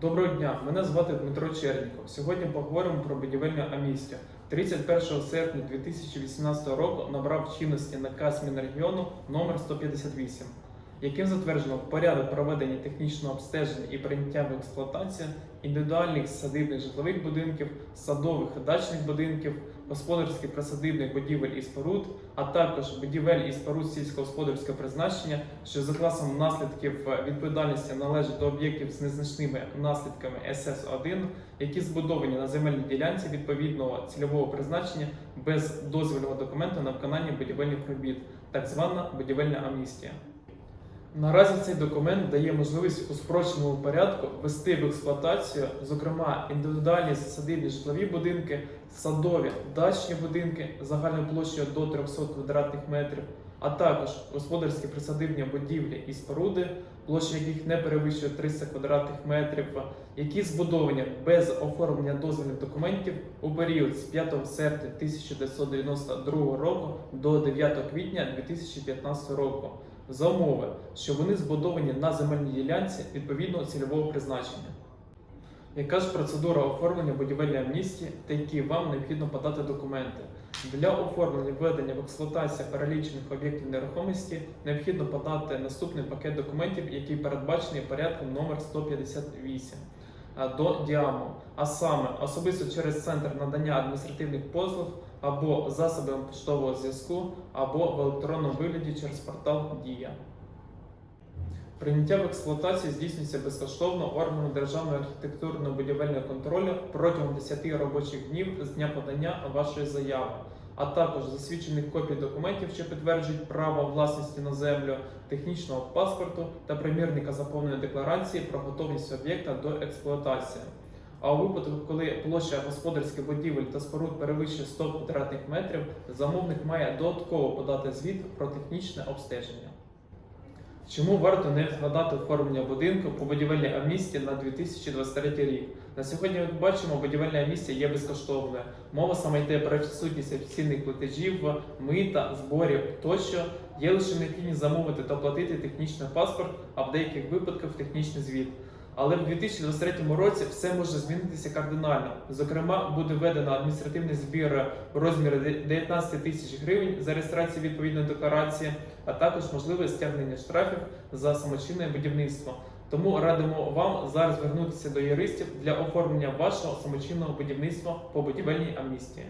Доброго дня, мене звати Дмитро Черніков. Сьогодні поговоримо про будівельну амністію. 31 серпня 2018 року набрав чинності наказ Мінрегіону номер 158, яким затверджено порядок проведення технічного обстеження і прийняття в експлуатацію індивідуальних садибних житлових будинків, садових і дачних будинків, господарських присадибних будівель і споруд, а також будівель і споруд сільськогосподарського призначення, що за класом наслідків відповідальності належать до об'єктів з незначними наслідками СС1, які збудовані на земельній ділянці відповідного цільового призначення без дозвільного документу на виконання будівельних робіт, так звана будівельна амністія. Наразі цей документ дає можливість у спрощеному порядку ввести в експлуатацію, зокрема, індивідуальні садибні житлові будинки, садові дачні будинки загальною площею до 300 квадратних метрів, а також господарські присадибні будівлі і споруди, площа яких не перевищує 300 квадратних метрів, які збудовані без оформлення дозвільних документів у період з 5 серпня 1992 року до 9 квітня 2015 року за умови, що вони збудовані на земельній ділянці відповідного цільового призначення. Яка ж процедура оформлення будівельної амністії та які вам необхідно подати документи? Для оформлення введення в експлуатацію перелічених об'єктів нерухомості необхідно подати наступний пакет документів, який передбачений порядком номер 158 а, до ДІАМО, а саме особисто через центр надання адміністративних послуг або засобами поштового зв'язку, або в електронному вигляді через портал Дія. Прийняття в експлуатацію здійснюється безкоштовно органом Державного архітектурно-будівельного контролю протягом 10 робочих днів з дня подання вашої заяви, а також засвідчених копій документів, що підтверджують право власності на землю, технічного паспорту та примірника заповненої декларації про готовність об'єкта до експлуатації. А у випадку, коли площа господарських будівель та споруд перевищує 100 квадратних метрів, замовник має додатково подати звіт про технічне обстеження. Чому варто не вкладати оформлення будинку по будівельній амністії на 2023 рік? На сьогодні, ми бачимо, будівельна амністія є безкоштовною. Мова саме йде про відсутність офіційних платежів, мита, зборів тощо. Є лише необхідність замовити та платити технічний паспорт, а в деяких випадках технічний звіт. Але в 2023 році все може змінитися кардинально. Зокрема, буде введено адміністративний збір у розмірі 19 тисяч гривень за реєстрацію відповідної декларації, а також можливе стягнення штрафів за самочинне будівництво. Тому радимо вам зараз звернутися до юристів для оформлення вашого самочинного будівництва по будівельній амністії.